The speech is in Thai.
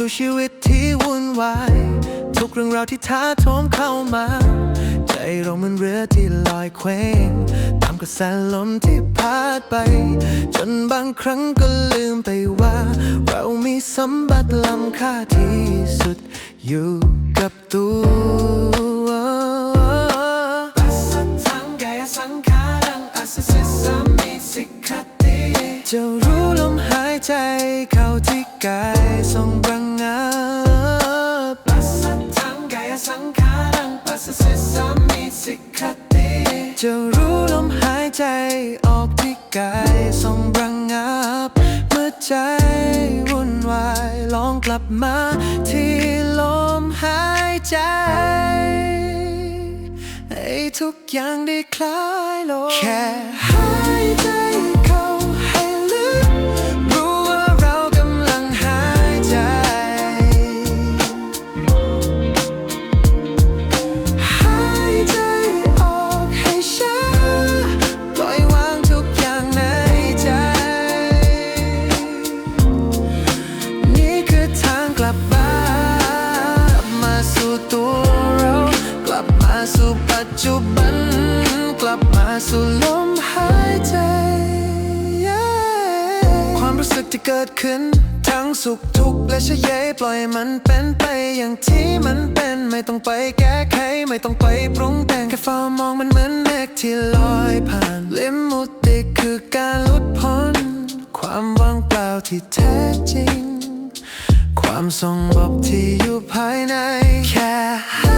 สู่ชีวิตที่วุ่นวาย ทุกเรื่องราวที่ท้าโถมเข้ามา ใจเราเหมันเรือที่ลอยเคว้งตามกระแสลมที่พัดไป จนบางครั้งก็ลืมไปว่า เรามีสมบัติล้ำค่าที่สุดอยู่กับตัวปั หายใจเข้าที่กายทรงระงับปัสสัทธังกายสังขารังปัสสิสามิสิกขติจะรู้ลมหายใจออกที่กายทรงระงับเมื่อใจวุ่นวายลองกลับมาที่ลมหายใจให้ทุกอย่างได้คล้ายลมแค่หายใจ จุบันกลับมาสู่ลมหายใจ ความรู้สึกที่เกิดขึ้น ทั้งสุขทุกข์และเฉยปล่อยมันเป็นไปอย่างที่มันเป็นไม่ต้องไปแก้ไข ไม่ต้องไปปรุงแต่งแค่เฝ้ามองมันเหมือนเมฆที่ลอยผ่านลิมมุติคือการหลุดพ้น ความว่างเปล่าที่แท้จริง ความทรงบอกที่อยู่ภายในแค่